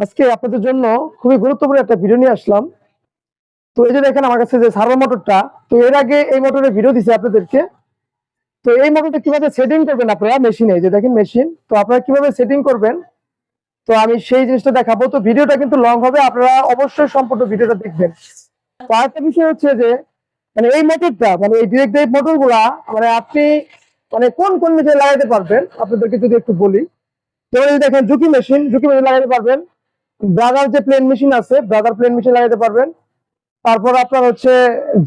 আজকে আপনাদের জন্য খুবই গুরুত্বপূর্ণ একটা ভিডিও নিয়ে আসলাম। তো এই যে দেখেন আমার কাছে যে সার্ভো মোটরটা, তো এর আগে এই মোটরের ভিডিও দিছে আপনাদেরকে। তো এই মোটরটা কীভাবে সেটিং করবেন আপনারা? মেশিনে যে দেখেন মেশিন। তো আপনারা কীভাবে সেটিং করবেন? তো আমি সেই জিনিসটা দেখাবো। তো ভিডিওটা কিন্তু লং হবে, আপনারা অবশ্যই সম্পূর্ণ ভিডিওটা দেখবেন। তো আরেকটা বিষয় হচ্ছে যে মানে এই মোটরটা মানে এই ডিরেক্ট মোটরগুলা মানে আপনি মানে কোন কোন মেশিনে লাগাইতে পারবেন? আপনাদেরকে যদি একটু বলি। তো দেখেন ঝুঁকি মেশিন ঝুঁকি মেশিন লাগাইতে পারবেন। ব্রাদার যে প্লেন মেশিন আছে ব্রাদার প্লেন মেশিন লাগাতে পারবেন। তারপর আপনার হচ্ছে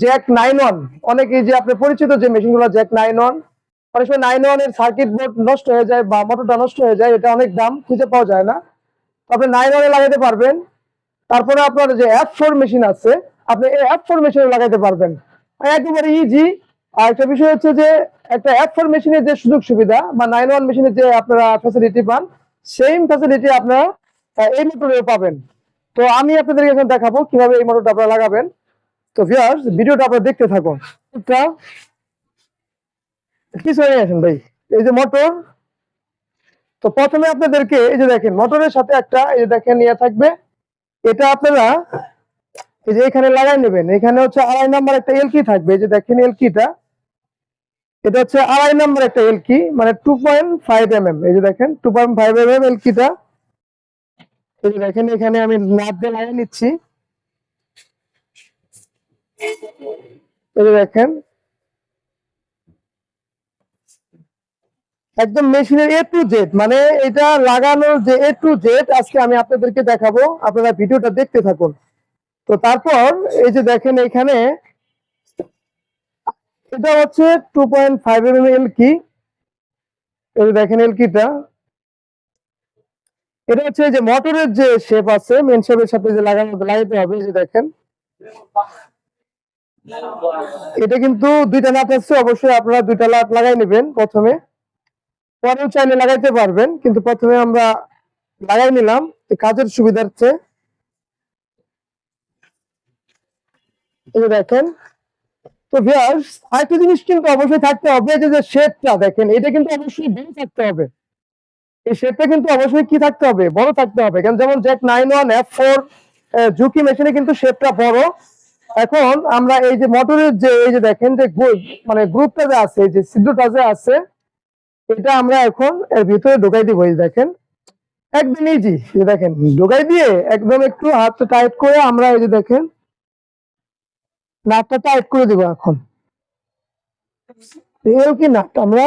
জ্যাক নাইন ওয়ান অনেকেই যে আপনার পরিচিত যে মেশিনগুলো জ্যাক নাইন ওয়ান অনেক সময় নাইন ওয়ানের সার্কিট বোর্ড নষ্ট হয়ে যায় বা মোটরটা নষ্ট হয়ে যায়, এটা অনেক দাম, খুঁজে পাওয়া যায় না। আপনি নাইন ওয়ানে লাগাতে পারবেন। তারপরে আপনার যে অ্যাপ ফোর মেশিন আছে, আপনি এই অ্যাপ ফোর মেশিনে লাগাইতে পারবেন। একেবারে ইজি আর একটা বিষয় হচ্ছে যে, একটা অ্যাপ ফোর মেশিনের যে সুযোগ সুবিধা বা নাইন ওয়ান মেশিনের যে আপনারা ফ্যাসিলিটি পান সেম ফ্যাসিলিটি আপনারা এই মোটরেও পাবেন। তো আমি আপনাদেরকে এখন দেখাবো কীভাবে এই মোটরটা আপনারা লাগাবেন। তো ভিউয়ার্স ভিডিওটা আপনারা দেখতে থাকুন। কিছু হয়ে গেছেন ভাই? এই যে মোটর তো প্রথমে আপনাদেরকে এই যে দেখেন মোটরের সাথে একটা এই যে দেখেন ইয়ে থাকবে। এটা আপনারা এই যে এখানে লাগাই নেবেন। এখানে হচ্ছে আড়াই নাম্বার একটা এলকি থাকবে। এই যে দেখেন এলকিটা এটা হচ্ছে আড়াই নাম্বার একটা এলকি মানে two point five M M এই যে দেখেন two point five M M এলকিটা এই দেখেন, এখানে আমি নাট দিয়ে লাগিয়ে নিচ্ছি। দেখেন। একদম মেশিনের এ টু জেড মানে এটা লাগানোর যে এ টু জেড আজকে আমি আপনাদেরকে দেখাবো। আপনারা ভিডিওটা দেখতে থাকুন। তো তারপর এই যে দেখেন, এখানে এটা হচ্ছে two point five M L কি দেখেন এল কিটা এটা হচ্ছে যে মোটরের যে শেপ আছে মেন শেপের সাথে যে লাগানো, লাগাইতে হবে যে দেখেন। এটা কিন্তু দুইটা নাট আছে, অবশ্যই আপনারা দুইটা নাট লাগাই নেবেন প্রথমে। পরেও চাইলে লাগাইতে পারবেন, কিন্তু প্রথমে আমরা লাগাই নিলাম কাজের সুবিধার্থে। দেখেন। তো ভিউয়ার্স আরেকটা জিনিস কিন্তু অবশ্যই থাকতে হবে যে শেপটা দেখেন, এটা কিন্তু অবশ্যই বড় থাকতে হবে। এই শেপটা কিন্তু অবশ্যই কি থাকতে হবে? বড় থাকতে হবে। কারণ যেমন Jack nine one F four ঝুঁকি মেশিনে কিন্তু শেপটা বড়। এখন আমরা এই যে মোটরের যে, এই যে দেখেন যে গ্রুপ মানে গ্রুপটা যে আছে যে সিদ্ধটা যে আছে, এটা আমরা এখন এর ভিতরে ঢোকাই দিব, এই দেখেন। একদম ইজি দেখেন। ঢোকাই দিয়ে একদম একটু হাতটা টাইট করে আমরা এই যে দেখেন, নাটটা টাইট করে দিব এখন। এও কি নাট? আমরা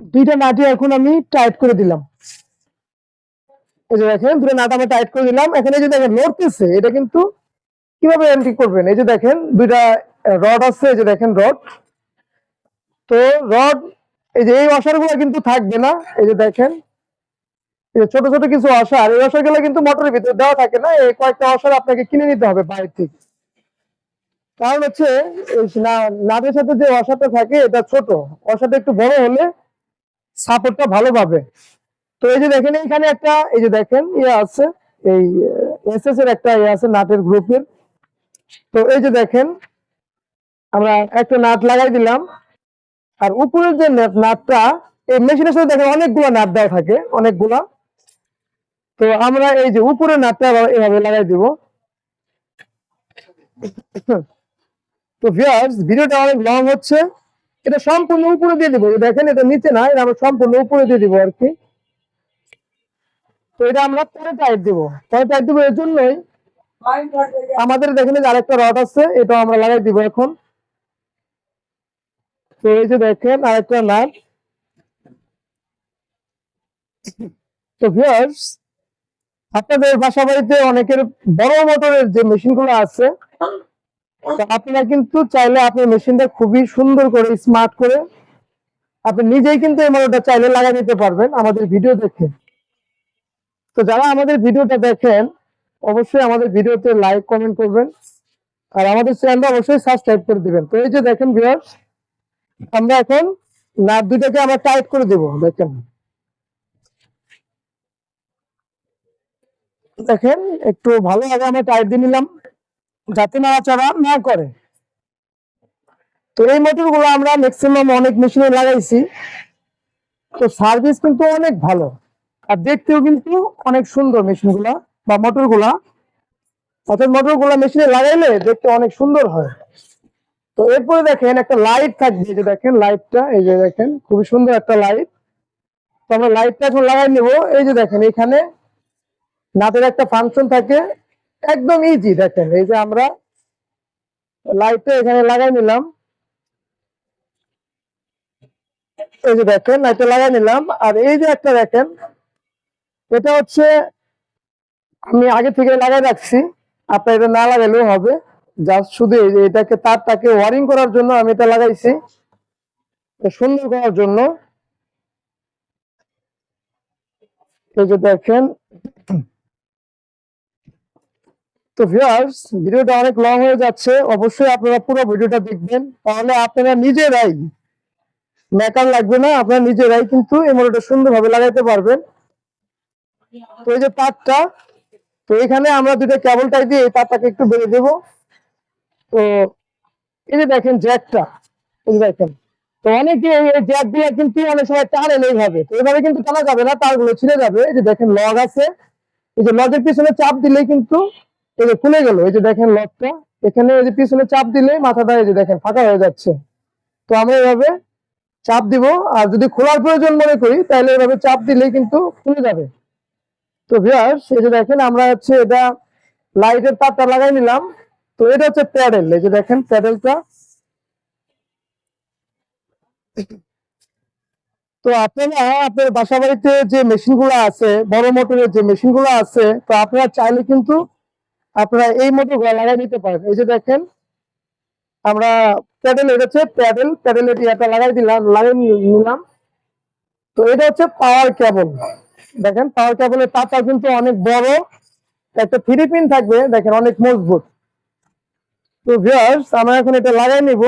দুইটা নাটই এখন আমি টাইট করে দিলাম। এই যে দেখেন, দুটো নাট আমরা টাইট করে দিলাম। এখন এই যে দেখেন লড়তেছে এটা কিন্তু কীভাবে এন্ট্রি করবেন? এই যে দেখেন, দুইটা রড আছে, এই যে দেখেন রড তো রড এই যে এই অসারগুলো কিন্তু থাকবে না। এই যে দেখেন ছোট ছোট কিছু অসার এই অসারগুলো কিন্তু মোটরের ভিতরে দেওয়া থাকে না। এই কয়েকটা অসার আপনাকে কিনে নিতে হবে বাইরে থেকে কারণ হচ্ছে নাটের সাথে যে অসারটা থাকে, এটা ছোট। অসারটা একটু বড় হলে সাপোর্টটা ভালো পাবে তো এই যে দেখেন এখানে একটা, এই যে দেখেন ইয়ে আছে, এই এসএস এর একটা ইয়ে আছে, নাটের গ্রুপের। তো এই যে দেখেন, আমরা একটা নাট লাগাই দিলাম। আর উপরের যে নাট- নাটটা, এই মেশিনের সাথে দেখেন অনেকগুলো নাট দেওয়া থাকে, অনেকগুলা। তো আমরা এই যে উপরের নাটটা এভাবে লাগাই দিব। তো ভিউয়ার্স ভিডিওটা অনেক লং হচ্ছে। এটা সম্পূর্ণ উপরে দিয়ে দিব। দেখেন, এটা নিচে না, এটা আমরা সম্পূর্ণ উপরে দিয়ে দিব আর কি। তো এটা আমরা পরে টাইট দিব। পরে টাইট দিব এর জন্যই আমাদের দেখেন আরেকটা রড আছে এটা আমরা লাগাই দিব এখন। তো এই যে দেখেন, আরেকটা নাট তো ভিউয়ার্স আপনাদের বাসা বাড়িতে অনেকের বড় মোটরের যে মেশিনগুলো আছে আপনারা কিন্তু চাইলে আপনার মেশিনটা খুবই সুন্দর করে স্মার্ট করে আপনি নিজেই কিন্তু এই মোটরটা চাইলে লাগাই নিতে পারবেন আমাদের ভিডিও দেখে। তো যারা আমাদের ভিডিওটা দেখেন অবশ্যই আমাদের ভিডিওতে লাইক কমেন্ট করবেন। আর আমাদের চ্যানেলটা অবশ্যই সাবস্ক্রাইব করে দিবেন। তো এই যে দেখেন ভিউয়ার্স আমরা এখন নাট দুটাকে আমরা টাইট করে দেব দেখেন। দেখেন একটু ভালো আগে আমরা টাইট দিয়ে নিলাম। যাতে নাড়াচাড়া না করে। তো এই মোটরগুলো আমরা ম্যাক্সিমাম অনেক মেশিনে লাগাইছি। তো সার্ভিস কিন্তু অনেক ভালো। আর দেখতেও কিন্তু অনেক সুন্দর মেশিনগুলা বা মোটরগুলা অর্থাৎ মোটরগুলা মেশিনে লাগাইলে দেখতে অনেক সুন্দর হয়। তো এরপরে দেখেন একটা লাইট থাকবে। এই যে দেখেন লাইটটা এই যে দেখেন খুবই সুন্দর একটা লাইট তো আমরা লাইটটা এখন লাগাই নেব। এই যে দেখেন এখানে নাটের একটা ফাংশন থাকে। একদম ইজি দেখেন, এই যে আমরা লাইটটা এখানে লাগাই নিলাম। এই যে দেখেন লাইটটা লাগাই নিলাম। আর এই যে একটা দেখেন, এটা হচ্ছে আমি আগে থেকে লাগাই রাখছি। আপনার এটা না লাগালেও হবে। জাস্ট শুধু এটাকে, তারটাকে ওয়ারিং করার জন্য আমি এটা লাগাইছি। সুন্দর করার জন্য। এই যে দেখেন তো ভিউয়ার্স ভিডিওটা অনেক লং হয়ে যাচ্ছে, অবশ্যই আপনারা পুরো ভিডিওটা দেখবেন। তাহলে আপনারা নিজেরাই মেকার লাগবে না, আপনারা নিজেরাই কিন্তু এই সুন্দরভাবে লাগাইতে পারবেন। তো এই যে তারটা, তো এখানে আমরা দুটো কেবল টাই দিয়ে এই তারটাকে একটু বেড়ে দেবো। তো এই যে দেখেন জ্যাকটা এই দেখেন, তো অনেকে এই জ্যাকগুলা কিন্তু অনেক সময় টানেন এইভাবে তো এইভাবে কিন্তু টানা যাবে না, তারগুলো ছিঁড়ে যাবে। এই যে দেখেন লগ আছে। এই যে লগের পিছনে চাপ দিলেই কিন্তু এই যে খুলে গেল, এই যে দেখেন লগটা এখানে এই যে পিছনে চাপ দিলে মাথাটা এই যে দেখেন ফাঁকা হয়ে যাচ্ছে। তো আমরা এভাবে চাপ দিব, আর যদি খোলার প্রয়োজন মনে করি, তাহলে এভাবে চাপ দিলেই কিন্তু খুলে যাবে। তো ভিউয়ার্স এই যে দেখেন, আমরা হচ্ছে এটা লাইটের তারটা লাগাই নিলাম। তো এটা হচ্ছে প্যাডেল, এই যে দেখেন প্যাডেলটা। তো আপনারা, আপনার বাসা বাড়িতে যে মেশিনগুলো আছে, বড় মোটরের যে মেশিনগুলো আছে, তো আপনারা চাইলে কিন্তু আপনারা এই মতো লাগাই নিতে পারেন। এই যে দেখেন, আমরা প্যাডেল, এটা হচ্ছে প্যাডেল প্যাডেলের এটা লাগাই দিলাম, লাগাই নিলাম। তো এটা হচ্ছে পাওয়ার কেবল। দেখেন, পাওয়ার কেবলের তারটা কিন্তু অনেক বড়। একটা থ্রি পিন থাকবে, দেখেন, অনেক মজবুত। তো ভিউয়ার্স আমরা এখন এটা লাগাই নিব।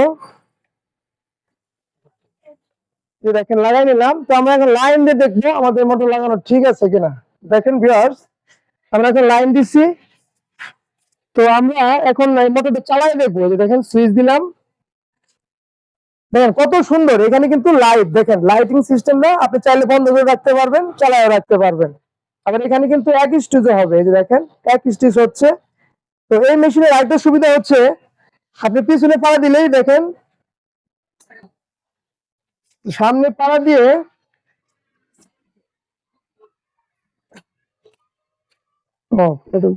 যে দেখেন, লাগাই নিলাম। তো আমরা এখন লাইন দিয়ে দেখব আমাদের মোটর লাগানো ঠিক আছে কিনা। দেখেন ভিউয়ার্স আমরা এখন লাইন দিছি। তো আমরা এখন মোটরটা চালাই দেখব। যে দেখেন সুইচ দিলাম। দেখেন কত সুন্দর। এখানে কিন্তু লাইট দেখেন লাইটিং সিস্টেমটা আপনি চাইলে বন্ধ করে রাখতে পারবেন চালায় রাখতে পারবেন। আবার এখানে কিন্তু এক স্টিচে হবে এই যে দেখেন এক স্টিচ হচ্ছে। তো এই মেশিনের আরেকটা সুবিধা হচ্ছে আপনি পিছনে পাড়া দিলেই দেখেন সামনে পাড়া দিয়ে ও, এটা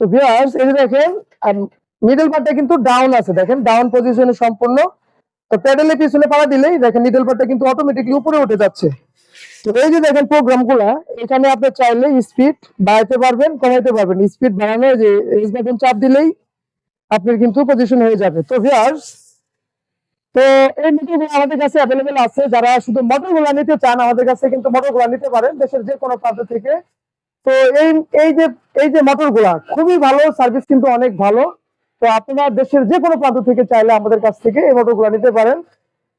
তো। ভিউয়ার্স এই যে দেখেন মিডল পার্টটা কিন্তু ডাউন আছে। দেখেন ডাউন পজিশনে সম্পূর্ণ। তো প্যাডেলে পিছনে পাড়া দিলেই দেখেন মিডল পার্টটা কিন্তু অটোমেটিকলি উপরে উঠে যাচ্ছে। তো এই যে দেখেন প্রোগ্রামগুলা এখানে আপনি চাইলে স্পিড বাড়াতে পারবেন, কমাইতে পারবেন। স্পিড বাড়ানো যে এস বাটন চাপ দিলেই আপনার কিন্তু পজিশন হয়ে যাবে। তো ভিউয়ার্স তো এই মোটরগুলো আমাদের কাছে অ্যাভেলেবেল আছে। যারা শুধু মোটরগুলো নিতে চান, আমাদের কাছে কিন্তু মোটরগুলো নিতে পারেন। দেশের যে কোনো প্রান্ত থেকে তো এই এই যে এই যে মোটরগুলা খুবই ভালো সার্ভিস কিন্তু অনেক ভালো। তো আপনারা দেশের যে কোনো প্রান্ত থেকে চাইলে আমাদের কাছ থেকে এই মোটরগুলো নিতে পারেন।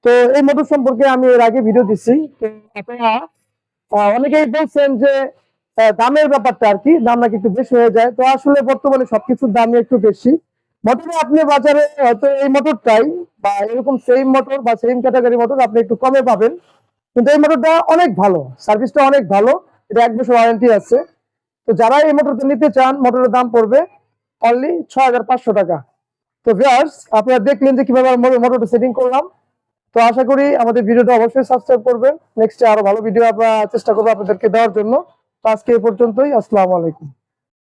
তো এই মোটর সম্পর্কে আমি এর আগে ভিডিও দিচ্ছি অনেকেই বলছেন যে দামের ব্যাপারটা আর কি, দাম নাকি একটু বেশি হয়ে যায়। তো আসলে বর্তমানে সবকিছুর দামই একটু বেশি। মোটরে আপনি বাজারে হয়তো এই মোটরটাই বা এরকম সেম মোটর বা সেম ক্যাটাগরি মোটর আপনি একটু কমে পাবেন। কিন্তু এই মোটরটা অনেক ভালো সার্ভিসটা অনেক ভালো। এটা এক বছর ওয়ারেন্টি আছে। তো যারা এই মোটরটা নিতে চান, মোটরের দাম পড়বে অনলি ছ টাকা। তো ভিউয়ার্স আপনারা দেখলেন যে কীভাবে মোটরটা সেটিং করলাম। তো আশা করি আমাদের ভিডিওটা অবশ্যই সাবস্ক্রাইব করবেন। নেক্সটে আরও ভালো ভিডিও আমরা চেষ্টা করব আপনাদেরকে দেওয়ার জন্য। তো আজকে এ পর্যন্তই, আসসালামু আলাইকুম।